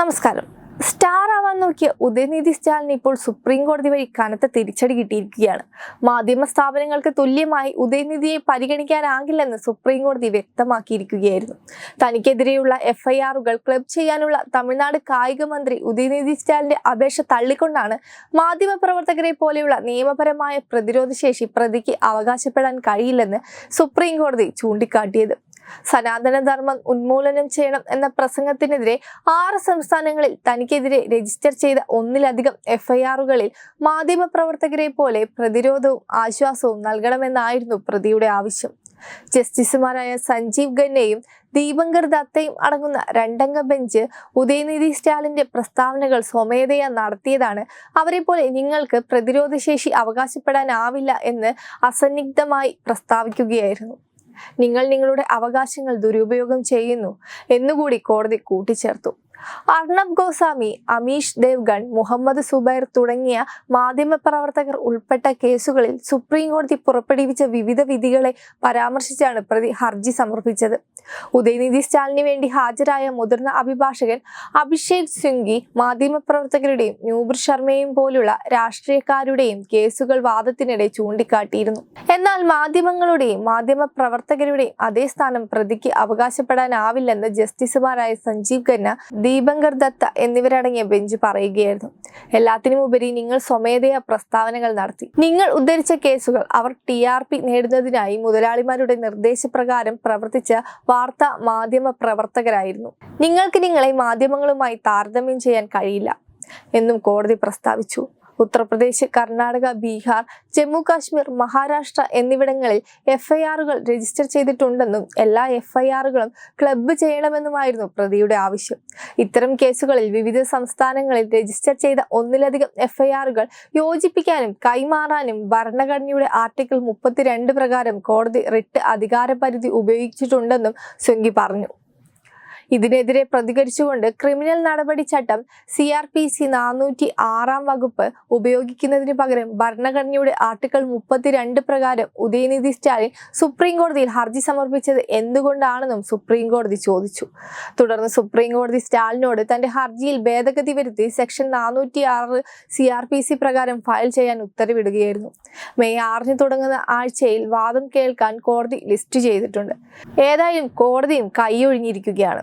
നമസ്കാരം. സ്റ്റാർ ആവാൻ നോക്കിയ ഉദയനിധി സ്റ്റാലിന് ഇപ്പോൾ സുപ്രീം കോടതി വഴി കനത്ത തിരിച്ചടി കിട്ടിയിരിക്കുകയാണ്. മാധ്യമ സ്ഥാപനങ്ങൾക്ക് തുല്യമായി ഉദയനിധിയെ പരിഗണിക്കാനാകില്ലെന്ന് സുപ്രീം കോടതി വ്യക്തമാക്കിയിരിക്കുകയായിരുന്നു. തനിക്കെതിരെയുള്ള എഫ്ഐആറുകൾ ക്ലബ് ചെയ്യാനുള്ള തമിഴ്നാട് കായിക മന്ത്രി ഉദയനിധി സ്റ്റാലിന്റെ അപേക്ഷ തള്ളിക്കൊണ്ടാണ് മാധ്യമപ്രവർത്തകരെ പോലെയുള്ള നിയമപരമായ പ്രതിരോധശേഷി പ്രതിക്ക് അവകാശപ്പെടാൻ കഴിയില്ലെന്ന് സുപ്രീം കോടതി ചൂണ്ടിക്കാട്ടിയത്. സനാതന ധർമ്മം ഉന്മൂലനം ചെയ്യണം എന്ന പ്രസംഗത്തിനെതിരെ ആറ് സംസ്ഥാനങ്ങളിൽ തനിക്കെതിരെ രജിസ്റ്റർ ചെയ്ത ഒന്നിലധികം എഫ്ഐആറുകളിൽ മാധ്യമപ്രവർത്തകരെ പോലെ പ്രതിരോധവും ആശ്വാസവും നൽകണമെന്നായിരുന്നു പ്രതിയുടെ ആവശ്യം. ജസ്റ്റിസുമാരായ സഞ്ജീവ് ഖന്നയും ദീപങ്കർ ദത്തയും അടങ്ങുന്ന രണ്ടംഗ ബെഞ്ച് ഉദയനിധി സ്റ്റാലിന്റെ പ്രസ്താവനകൾ സ്വമേധയാ നടത്തിയതാണ്. അവരെ പോലെ നിങ്ങൾക്ക് പ്രതിരോധശേഷി അവകാശപ്പെടാനാവില്ല എന്ന് അസന്നിഗ്ധമായി പ്രസ്താവിക്കുകയായിരുന്നു. നിങ്ങൾ നിങ്ങളുടെ അവകാശങ്ങൾ ദുരുപയോഗം ചെയ്യുന്നു. എന്നുകൂടി കോടതി കൂട്ടിച്ചേർത്തു. അർണബ് ഗോസ്വാമി അമീഷ് ദേവ്ഗൺ മുഹമ്മദ് സുബൈർ തുടങ്ങിയ മാധ്യമപ്രവർത്തകർ ഉൾപ്പെട്ട കേസുകളിൽ സുപ്രീം കോടതി പുറപ്പെടുവിച്ച വിവിധ വിധികളെ പരാമർശിച്ചാണ് പ്രതി ഹർജി സമർപ്പിച്ചത്. ഉദയനിധി സ്റ്റാലിന് വേണ്ടി ഹാജരായ മുതിർന്ന അഭിഭാഷകൻ അഭിഷേക് സിംഗി മാധ്യമപ്രവർത്തകരുടെയും ന്യൂബർ ശർമ്മയും പോലുള്ള രാഷ്ട്രീയക്കാരുടെയും കേസുകൾ വാദത്തിനിടെ ചൂണ്ടിക്കാട്ടിയിരുന്നു. എന്നാൽ മാധ്യമങ്ങളുടെയും മാധ്യമ പ്രവർത്തകരുടെയും അതേ സ്ഥാനം പ്രതിക്ക് അവകാശപ്പെടാനാവില്ലെന്ന് ജസ്റ്റിസുമാരായ സഞ്ജീവ് ഖന്ന ദീപങ്കർ ദത്ത എന്നിവരടങ്ങിയ ബെഞ്ച് പറയുകയായിരുന്നു. എല്ലാത്തിനുമുപരി നിങ്ങൾ സ്വമേധയാ പ്രസ്താവനകൾ നടത്തി. നിങ്ങൾ ഉദ്ധരിച്ച കേസുകൾ അവർ ടി ആർ പി നേടുന്നതിനായി മുതലാളിമാരുടെ നിർദ്ദേശപ്രകാരം പ്രവർത്തിച്ച വാർത്താ മാധ്യമ പ്രവർത്തകരായിരുന്നു. നിങ്ങൾക്ക് നിങ്ങളെ മാധ്യമങ്ങളുമായി താരതമ്യം ചെയ്യാൻ കഴിയില്ല. എന്നും കോടതി പ്രസ്താവിച്ചു. ഉത്തർപ്രദേശ് കർണാടക ബീഹാർ ജമ്മു കാശ്മീർ മഹാരാഷ്ട്ര എന്നിവിടങ്ങളിൽ എഫ്ഐആറുകൾ രജിസ്റ്റർ ചെയ്തിട്ടുണ്ടെന്നും എല്ലാ എഫ്ഐആറുകളും ക്ലബ്ബ് ചെയ്യണമെന്നുമായിരുന്നു പ്രതിയുടെ ആവശ്യം. ഇത്തരം കേസുകളിൽ വിവിധ സംസ്ഥാനങ്ങളിൽ രജിസ്റ്റർ ചെയ്ത ഒന്നിലധികം എഫ്ഐആറുകൾ യോജിപ്പിക്കാനും കൈമാറാനും ഭരണഘടനയുടെ ആർട്ടിക്കിൾ മുപ്പത്തിരണ്ട് പ്രകാരം കോടതി റിട്ട് അധികാരപരിധി ഉപയോഗിച്ചിട്ടുണ്ടെന്നും സ്വങ്കി പറഞ്ഞു. ഇതിനെതിരെ പ്രതികരിച്ചുകൊണ്ട് ക്രിമിനൽ നടപടി ചട്ടം സി ആർ പി സി നാനൂറ്റി ആറാം വകുപ്പ് ഉപയോഗിക്കുന്നതിന് പകരം ഭരണഘടനയുടെ ആർട്ടിക്കിൾ മുപ്പത്തിരണ്ട് പ്രകാരം ഉദയനിധി സ്റ്റാലിൻ സുപ്രീം കോടതിയിൽ ഹർജി സമർപ്പിച്ചത് എന്തുകൊണ്ടാണെന്നും സുപ്രീം കോടതി ചോദിച്ചു. തുടർന്ന് സുപ്രീം കോടതി സ്റ്റാലിനോട് തന്റെ ഹർജിയിൽ ഭേദഗതി വരുത്തി സെക്ഷൻ നാനൂറ്റി ആറ് സി ആർ പി സി പ്രകാരം ഫയൽ ചെയ്യാൻ ഉത്തരവിടുകയായിരുന്നു. മെയ് ആറിന് തുടങ്ങുന്ന ആഴ്ചയിൽ വാദം കേൾക്കാൻ കോടതി ലിസ്റ്റ് ചെയ്തിട്ടുണ്ട്. ഏതായാലും കോടതിയും കൈയൊഴിഞ്ഞിരിക്കുകയാണ്.